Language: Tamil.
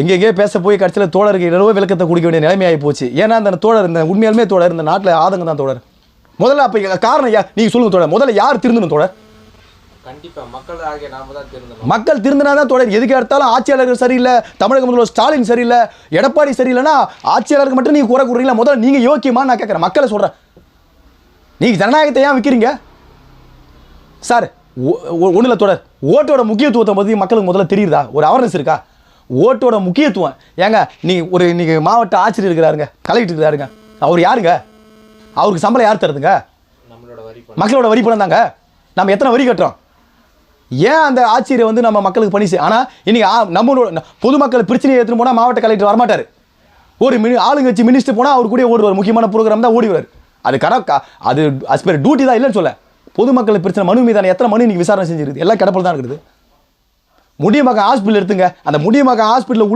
எங்கெங்கே பேச போய் கடைசியில் தோழருக்கு இரவு விளக்கத்தை குடிக்க வேண்டிய நிலைமையாகி போச்சு. ஏன்னா அந்த தோழர் இந்த உண்மையாலுமே தோழர் இந்த நாட்டில் ஆதங்கம் தான் தோழர். முதல்ல அப்போ காரணம் யா நீங்கள் சொல்லுங்க தோழர். முதல்ல யார் திருந்தணும் தோழர்? கண்டிப்பா மக்கள் ஆகிய நாம தான் திருந்தணும். மக்கள் திருந்தினா தான் தொடர் எதுக்கு எடுத்தாலும் ஆட்சியாளர்கள் சரியில்லை தமிழக முதல்வர் ஸ்டாலின் சரியில்லை எடப்பாடி சரியில்லைன்னா ஆட்சியாளருக்கு மட்டும் நீங்கள் குறை கூறுறீங்களா? முதல்ல நீங்கள் யோக்கியமா நான் கேட்குறேன் மக்களை சொல்கிறேன் நீங்கள் ஜனநாயகத்தை ஏன் விற்கிறீங்க சார் ஒன்றில் தொடர் ஓட்டோட முக்கியத்துவத்தை பற்றி மக்களுக்கு முதல்ல தெரியுதா? ஒரு அவேர்னஸ் இருக்கா? ஓட்டோட முக்கியத்துவம். ஏங்க நீ ஒரு இன்னைக்கு மாவட்ட ஆட்சியர் இருக்கிறாருங்க கலெக்டர் இருக்கிறாருங்க. அவர் யாருங்க? அவருக்கு சம்பளம் யார் தருதுங்க மக்களோட வரி பணம் தாங்க. நம்ம எத்தனை வரி கட்டுறோம்? ஏன் அந்த ஆட்சியரை வந்து நம்ம மக்களுக்கு பணி ஆனால் இன்னைக்கு ஆ- நம்மளோட பொதுமக்கள் பிரச்சனையை எடுத்துன்னு போனால் மாவட்ட கலெக்டர் வரமாட்டார். ஒரு மினி ஆளுங்க வச்சு மினிஸ்டர் போனால் அவர் கூட ஓடுவார். முக்கியமான ப்ரோக்ராம் தான் ஓடிவார் அது கணக்கா அது அஸ் பேர் டியூட்டி தான் இல்லைன்னு சொல்ல. பொதுமக்கள் பிரச்சனை மனு மீதான எத்தனை மனு இன்னைக்கு விசாரணை செஞ்சிருக்கு? எல்லாம் கிடப்பில் தான் இருக்குது. முடியமகன் ஹாஸ்பிட்டல் எடுத்துங்க. அந்த முடியமகன் ஹாஸ்பிட்டலில்